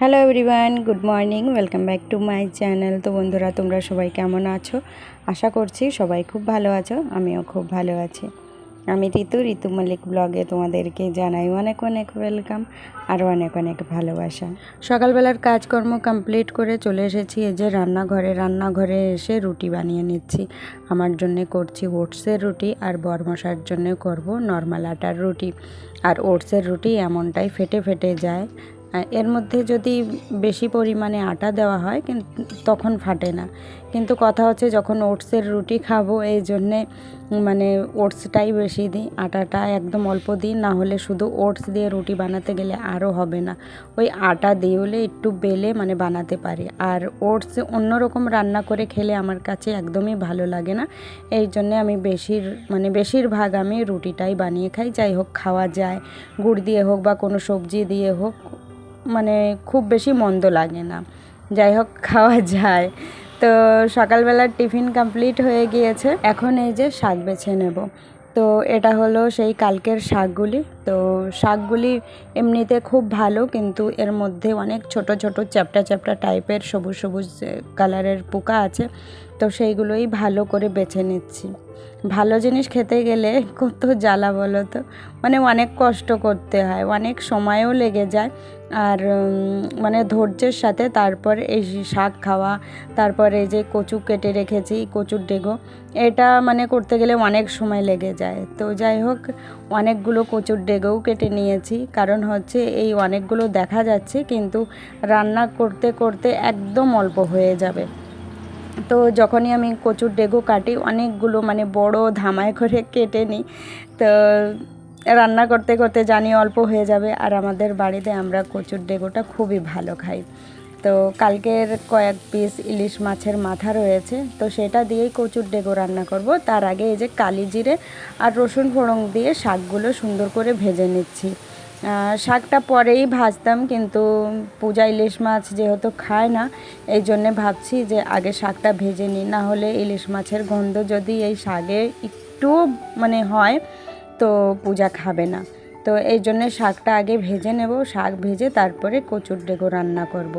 Hello everyone, good morning, welcome back to my channel. তো বন্ধুরা, তোমরা সবাই কেমন আছো? আশা করছি সবাই খুব ভালো আছো, আমিও খুব ভালো আছি। আমি ঋতু ঋতু মল্লিক ব্লগে তোমাদেরকে জানাই অনেক অনেক ওয়েলকাম আর অনেক অনেক ভালোবাসা। সকালবেলার কাজকর্ম কমপ্লিট করে চলে এসেছি, এই যে রান্নাঘরে। রান্নাঘরে এসে রুটি বানিয়ে নিচ্ছি। আমার জন্যে করছি ওটসের রুটি আর বরমশার জন্য করব নর্মাল আটার রুটি। আর ওটসের রুটি এমনটাই ফেটে ফেটে যায় এর মধ্যে যদি বেশি পরিমাণে আটা দেওয়া হয় কিন্তু তখন ফাটে না। কিন্তু কথা হচ্ছে যখন ওটসের রুটি খাব, এই জন্যে মানে ওটসটাই বেশি দিই, আটাটা একদম অল্প দিই, না হলে শুধু ওটস দিয়ে রুটি বানাতে গেলে আরও হবে না। ওই আটা দিয়ে হলে একটু বেলে মানে বানাতে পারি। আর ওটস অন্যরকম রান্না করে খেলে আমার কাছে একদমই ভালো লাগে না। এই জন্যে আমি বেশির মানে বেশিরভাগ আমি রুটিটাই বানিয়ে খাই। যাই হোক, খাওয়া যায়। গুড় দিয়ে হোক বা কোনো সবজি দিয়ে হোক মানে খুব বেশি মন্দ লাগে না। যাই হোক, খাওয়া যায়। তো সকালবেলার টিফিন কমপ্লিট হয়ে গিয়েছে। এখন এই যে শাক বেছে নেব। তো এটা হলো সেই কালকের শাকগুলি। তো শাকগুলি এমনিতে খুব ভালো, কিন্তু এর মধ্যে অনেক ছোট ছোট, চ্যাপটা চ্যাপটা টাইপের সবুজ সবুজ কালারের পোকা আছে। তো সেইগুলোই ভালো করে বেছে নিচ্ছি। ভালো জিনিস খেতে গেলে কত জ্বালা বলো তো? মানে অনেক কষ্ট করতে হয়, অনেক সময়ও লেগে যায়। আর মানে ধৈর্যের সাথে তারপর এই শাক খাওয়া, তারপর এই যে কচু কেটে রেখেছি, কচুর ডেগো, এটা মানে করতে গেলে অনেক সময় লেগে যায়। তো যাই হোক, অনেকগুলো কচুর ডেগোও কেটে নিয়েছি। কারণ হচ্ছে এই অনেকগুলো দেখা যাচ্ছে, কিন্তু রান্না করতে করতে একদম অল্প হয়ে যাবে। তো যখনই আমি কচুর ডেগো কাটি, অনেকগুলো মানে বড় ধামায় করে কেটে নিই। তো রান্না করতে করতে জানি অল্প হয়ে যাবে, আর আমাদের বাড়িতে আমরা কচুর ডেগোটা খুবই ভালো খাই। তো কালকের কয়েক পিস ইলিশ মাছের মাথা রয়েছে, তো সেটা দিয়েই কচুর ডেগো রান্না করব। তার আগে এই যে কালি জিরে আর রসুন ফোড়ন দিয়ে শাকগুলো সুন্দর করে ভেজে নিচ্ছি। শাকটা পরেই ভাজতাম, কিন্তু পূজা ইলিশ মাছ যেহেতু খায় না, এই জন্যে ভাবছি যে আগে শাকটা ভেজে নিই, না হলে ইলিশ মাছের গন্ধ যদি এই শাকে একটু মানে হয়, তো পূজা খাবে না তো এই জন্যে শাকটা আগে ভেজে নেব, শাক ভেজে তারপরে কচুর ডেগো রান্না করব।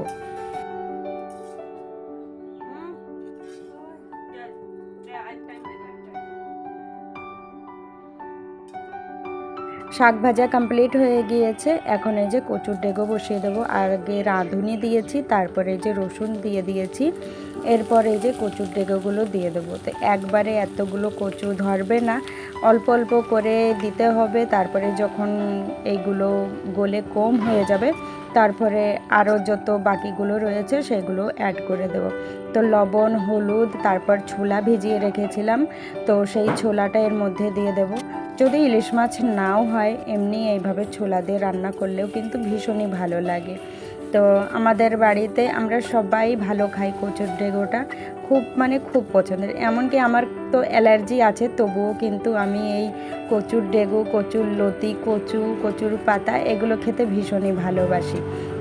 শাক ভাজা কমপ্লিট হয়ে গিয়েছে। এখন এই যে কচুর ডেগো বসিয়ে দেবো। আর আগে রাঁধুনি দিয়েছি, তারপরে এই যে রসুন দিয়ে দিয়েছি। এরপর এই যে কচুর ডেগোগুলো দিয়ে দেবো। তো একবারে এতগুলো কচু ধরবে না। অল্প অল্প করে দিতে হবে। তারপরে যখন এইগুলো গলে কম হয়ে যাবে, তারপরে আরও যত বাকিগুলো রয়েছে, সেগুলো অ্যাড করে দেব। তো লবণ, হলুদ, তারপর ছোলা ভিজিয়ে রেখেছিলাম। তো সেই ছোলাটা এর মধ্যে দিয়ে দেব। যদি ইলিশ মাছ নাও হয়, এমনি এইভাবে ছোলা দিয়ে রান্না করলেও কিন্তু ভীষণই ভালো লাগে। তো আমাদের বাড়িতে আমরা সবাই ভালো খাই কচুর ডেগোটা, খুব মানে খুব পছন্দের। এমনকি আমার তো অ্যালার্জি আছে, তবুও কিন্তু আমি এই কচুর ডেগো, কচুর লতি, কচু, কচুর পাতা এগুলো খেতে ভীষণই ভালোবাসি।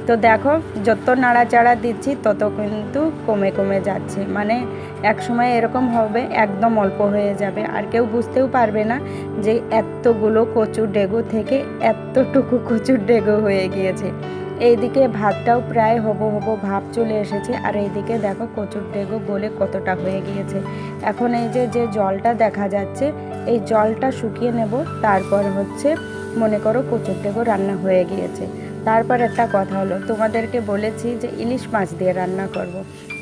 তো দেখো, যত নাড়াচাড়া দিচ্ছি, তত কিন্তু কমে কমে যাচ্ছে। মানে এক সময় এরকম হবে, একদম অল্প হয়ে যাবে। আর কেউ বুঝতেও পারবে না যে এতগুলো কচুর ডেগু থেকে এতটুকু কচুর ডেগু হয়ে গিয়েছে। এইদিকে ভাতটাও প্রায় হব হব ভাব চলে এসেছে। আর এইদিকে দেখো, কচুর ডেগো গলে কতটা হয়ে গিয়েছে। এখন এই যে যে জলটা দেখা যাচ্ছে, এই জলটা শুকিয়ে নেব, তারপর হচ্ছে মনে করো কচুর ডেগো রান্না হয়ে গিয়েছে। তারপর একটা কথা হলো, তোমাদেরকে বলেছি যে ইলিশ মাছ দিয়ে রান্না করব।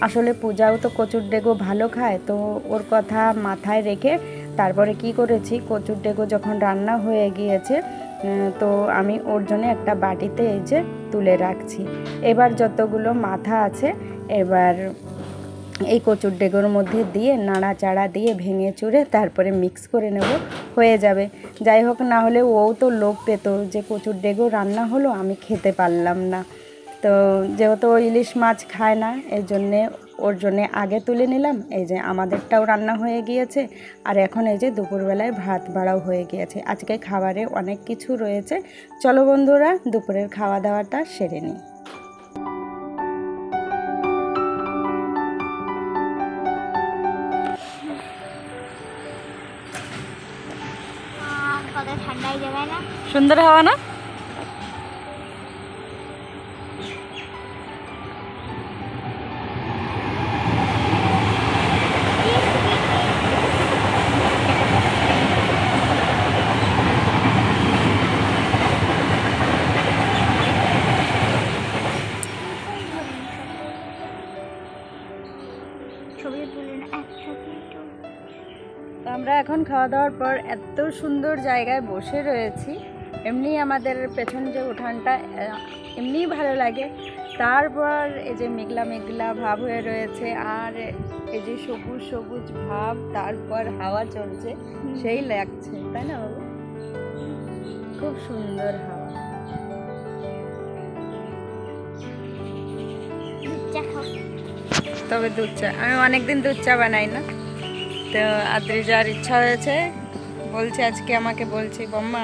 আসলে পূজাও তো কচুর ডেগো ভালো খায়, তো ওর কথা মাথায় রেখে তারপরে কি করেছি, কচুর ডেগো যখন রান্না হয়ে গিয়েছে তো আমি ওর জন্য একটা বাটিতে এই যে তুলে রাখছি এবার যতগুলো মাথা আছে, এবার এই কচুর ডেগোর মধ্যে দিয়ে, নাড়াচাড়া দিয়ে ভেঙে চুড়ে তারপরে মিক্স করে নেব, হয়ে যাবে। যাই হোক, না হলে ও তো লোভ পেত যে কচুর ডেগো রান্না হলো, আমি খেতে পারলাম না। তো যেহেতু ও ইলিশ মাছ খায় না, এই জন্যে ওর জন্যে আগে তুলে নিলাম, এই যে আমাদেরটাও রান্না হয়ে গিয়েছে। আর এখন এই যে দুপুরবেলায় ভাত বাড়াও হয়ে গিয়েছে। আজকে খাবারে অনেক কিছু রয়েছে। চলো বন্ধুরা, দুপুরের খাওয়া দাওয়াটা সেরে নিই। সুন্দর হওয়া না? আমরা এখন খাওয়া দাওয়ার পর এত সুন্দর জায়গায় বসে রয়েছি। এমনি আমাদের পেছন যে উঠানটা এমনিই ভালো লাগে। তারপর এই যে মেঘলা মেঘলা ভাব হয়ে রয়েছে আর এই যে সবুজ সবুজ ভাব তারপর হাওয়া চলছে সেই লাগছে তাই না বাবু? খুব সুন্দর হাওয়া। তবে দুধ চা আমি অনেকদিন দুধ চা বানাই না। তো আদ্রিজার ইচ্ছা হয়েছে বলছে আজকে আমাকে বলছি বম্মা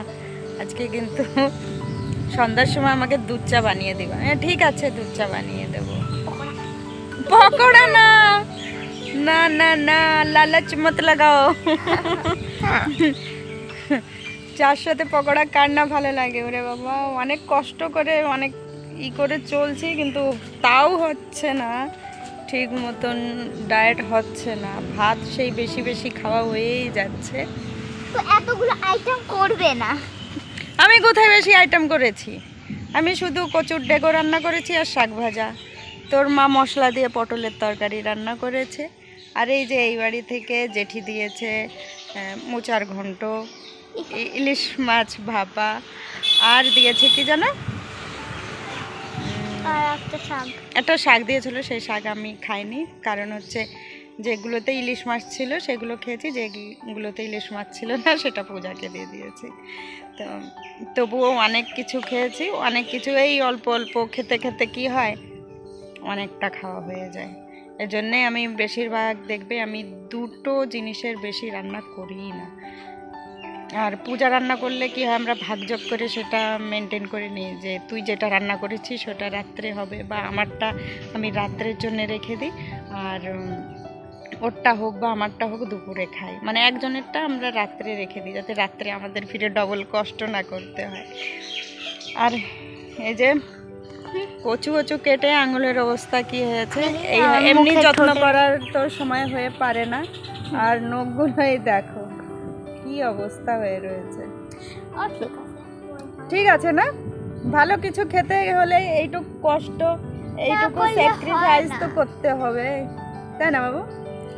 আজকে কিন্তু সন্ধ্যার সময় আমাকে দুধ চা বানিয়ে দিবা। হ্যাঁ ঠিক আছে, দুধ চা বানিয়ে দেবো। পকোড়া না। না না না লালাচ মত লাগাও। চার সাথে পকোড়া কার না ভালো লাগে ওরে বাবা। অনেক কষ্ট করে, অনেক ই করে চলছি, কিন্তু তাও হচ্ছে না। ঠিক মতন ডায়েট হচ্ছে না। ভাত সেই বেশি বেশি খাওয়া হয়েই যাচ্ছে। তো এতগুলো আইটেম করবে না। আমি কোথায় বেশি আইটেম করেছি? আমি শুধু কচুর ডেগো রান্না করেছি আর শাক ভাজা। তোর মা মশলা দিয়ে পটলের তরকারি রান্না করেছে। আর এই যে এই বাড়ি থেকে জেঠি দিয়েছে মোচার ঘন্ট ইলিশ মাছ ভাপা আর দিয়েছে কি জানো? আর একটা শাক। একটা শাক দিয়েছিল সেই শাক আমি খাইনি। কারণ হচ্ছে যেগুলোতে ইলিশ মাছ ছিল সেগুলো খেয়েছি যেগুলোতে ইলিশ মাছ ছিল না সেটা পূজাকে দিয়ে দিয়েছি। তো তবুও অনেক কিছু খেয়েছি, অনেক কিছু এই অল্প অল্প খেতে খেতে কি হয়? অনেকটা খাওয়া হয়ে যায়। এজন্যে আমি বেশিরভাগ দেখবে আমি দুটো জিনিসের বেশি রান্না করিই না। আর পূজা রান্না করলে কি হয়, আমরা ভাগযোগ করে সেটা মেনটেন করে নিই যে তুই যেটা রান্না করেছিস সেটা রাত্রে হবে বা আমারটা আমি রাত্রের জন্য রেখে দিই। আর ওরটা হোক বা আমারটা হোক দুপুরে খাই। মানে একজনেরটা আমরা রাত্রে রেখে দিই যাতে রাত্রে আমাদের ফিরে ডবল কষ্ট না করতে হয়। আর এই যে কচু কচু কেটে আঙুলের অবস্থা কি হয়েছে? এই এমনি যত্ন করার তো সময় হয়ে পারে না। আর নখগুলোই দেখো কি অবস্থা হয়ে রয়েছে। ঠিক আছে। না? ভালো কিছু খেতে হলে এইটুকু কষ্ট এইটুকু স্যাক্রিফাইস তো করতে হবে। তাই না বাবু?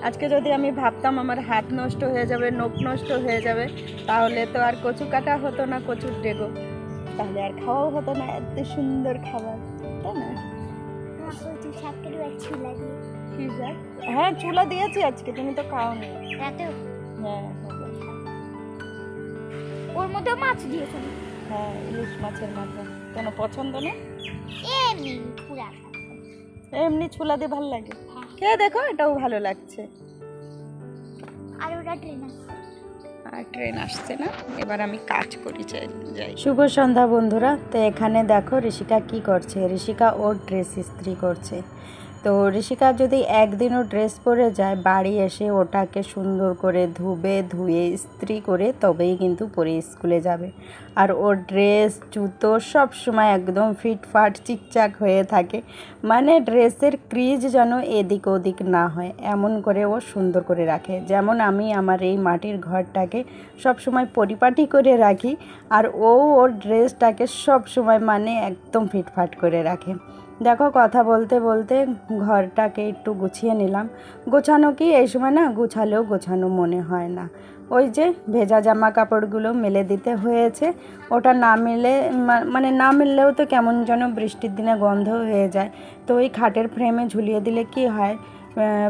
আজকে যদি আমি ভাবতাম আমার হাত নষ্ট হয়ে যাবে নখ নষ্ট হয়ে যাবে তাহলে তো আর কচু কাটা হতো না কচুর ডেগো। তাহলে আর খাওয়াও হতো না এত সুন্দর খাবার তাই না? হ্যাঁ চুলা দিয়েছি আজকে তুমি তো খাওনি। রাতে হ্যাঁ ওর মধ্যে মাছ দিয়েছে হ্যাঁ ইলিশ মাছের মাথা কোনো পছন্দ না এমনি এমনি ছোলা দিয়ে ভালো লাগে। হ্যাঁ। খেয়ে দেখো এটাও ভালো লাগছে। আর ওটা ট্রেন আর ট্রেন আসছে না। এবার আমি কাজ করি যাই যাই। শুভ সন্ধ্যা বন্ধুরা। তো এখানে দেখো ঋষিকা কি করছে? ঋষিকা ওর ড্রেস ইস্ত্রি করছে। তো ঋষিকা যদি একদিনও ড্রেস পরে যায়, বাড়ি এসে ওটাকে সুন্দর করে ধুবে, ধুয়ে ইস্ত্রি করে তবেই কিন্তু পরে স্কুলে যাবে। আর ওর ড্রেস, জুতো সব সময় একদম ফিটফাট, চিকচাক হয়ে থাকে। মানে ড্রেসের ক্রিজ যেন এদিক ওদিক না হয়, এমন করে ও সুন্দর করে রাখে। যেমন আমি আমার এই মাটির ঘরটাকে সব সময় পরিপাটি করে রাখি, আর ও ওর ড্রেসটাকে সব সময় মানে একদম ফিটফাট করে রাখে। দেখো, কথা বলতে বলতে ঘরটাকে একটু গুছিয়ে নিলাম। গোছানো কি? এই সময় না গুছালেও গোছানো মনে হয় না। ওই যে ভেজা জামা কাপড়গুলো মেলে দিতে হয়েছে। ওটা না মেলে মানে না মিললেও তো কেমন যেন বৃষ্টির দিনে গন্ধ হয়ে যায়। তো ওই খাটের ফ্রেমে ঝুলিয়ে দিলে কি হয়?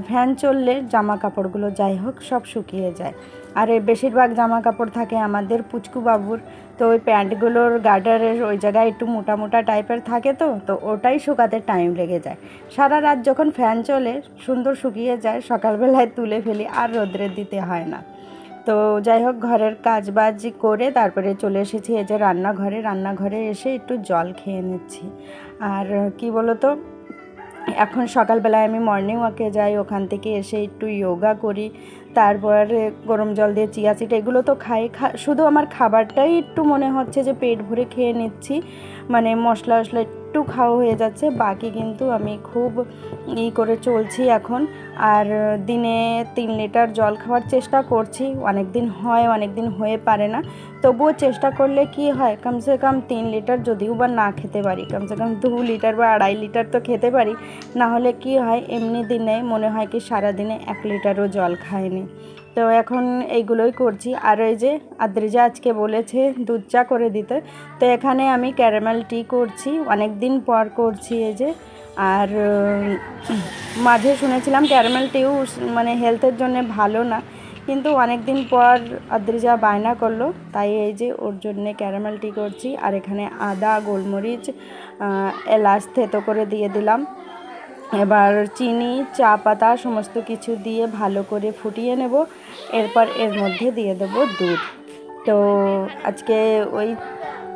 ফ্যান চললে জামা কাপড়গুলো যাই হোক সব শুকিয়ে যায়। আর বেশিরভাগ জামা কাপড় থাকে আমাদের পুচকু বাবুর তো ওই প্যান্টগুলোর গার্ডারের ওই জায়গায় একটু মোটা মোটা টাইপের থাকে তো তো ওটাই শুকাতে টাইম লেগে যায়। সারা রাত যখন ফ্যান চলে, সুন্দর শুকিয়ে যায়, সকালবেলায় তুলে ফেলি, আর রোদ্রে দিতে হয় না। তো যাই হোক, ঘরের কাজ বাজ করে তারপরে চলে এসেছি, এই যে রান্নাঘরে। রান্নাঘরে এসে একটু জল খেয়ে নিচ্ছি। আর কি বলো তো এখন সকালবেলায় আমি মর্নিং ওয়াকে যাই, ওখান থেকে এসে একটু যোগা করি। তারপরে গরম জল দিয়ে চিয়া সিট এগুলো তো খাই। শুধু আমার খাবারটাই একটু মনে হচ্ছে যে পেট ভরে খেয়ে নিচ্ছি। মানে মশলা টশলা একটু খাওয়া হয়ে যাচ্ছে, বাকি কিন্তু আমি খুব ই করে চলছি এখন। আর দিনে তিন লিটার জল খাওয়ার চেষ্টা করছি অনেক দিন হয় অনেক দিন হয়ে পারে না। তবুও চেষ্টা করলে কি হয়, কমসে কম তিন লিটার যদিও বা না খেতে পারি, কমসে কম দু লিটার বা আড়াই লিটার তো খেতে পারি, না হলে কি হয়, এমনি দিনে মনে হয় কি সারাদিনে এক লিটারও জল খায়নি তো এখন এইগুলোই করছি। আর এই যে আদ্রিজা আজকে বলেছে দুধ চা করে দিতে। তো এখানে আমি ক্যারামেল টি করছি অনেক দিন পর করছি এই যে। আর মাঝে শুনেছিলাম ক্যারামেল টিও মানে হেলথের জন্য ভালো না। কিন্তু অনেক দিন পর আদ্রিজা বায়না করল, তাই এই যে ওর জন্যে ক্যারামেল টি করছি। আর এখানে আদা, গোলমরিচ এলাচ থেতো করে দিয়ে দিলাম। এবার চিনি, চা পাতা সমস্ত কিছু দিয়ে ভালো করে ফুটিয়ে নেব। এরপর এর মধ্যে দিয়ে দেবো দুধ। তো আজকে ওই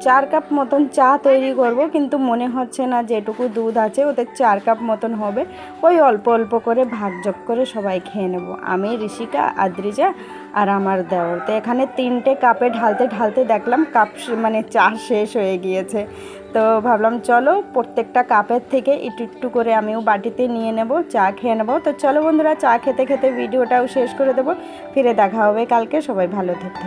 চার কাপ মতন চা তৈরি করব, কিন্তু মনে হচ্ছে না যেটুকু দুধ আছে ওতে চার কাপ মতন হবে। ওই অল্প অল্প করে ভাগযোগ করে সবাই খেয়ে নেব। আমি, ঋষিকা, আদ্রিজা আর আমার দেওর। তো এখানে তিনটে কাপে ঢালতে ঢালতে দেখলাম কাপ মানে চা শেষ হয়ে গিয়েছে। তো ভাবলাম, চলো প্রত্যেকটা কাপের থেকে একটু একটু করে আমিও বাটিতে নিয়ে নেব, চা খেয়ে নেব। তো চলো বন্ধুরা, চা খেতে খেতে ভিডিওটাও শেষ করে দেবো। ফিরে দেখা হবে কালকে, সবাই ভালো থাকবে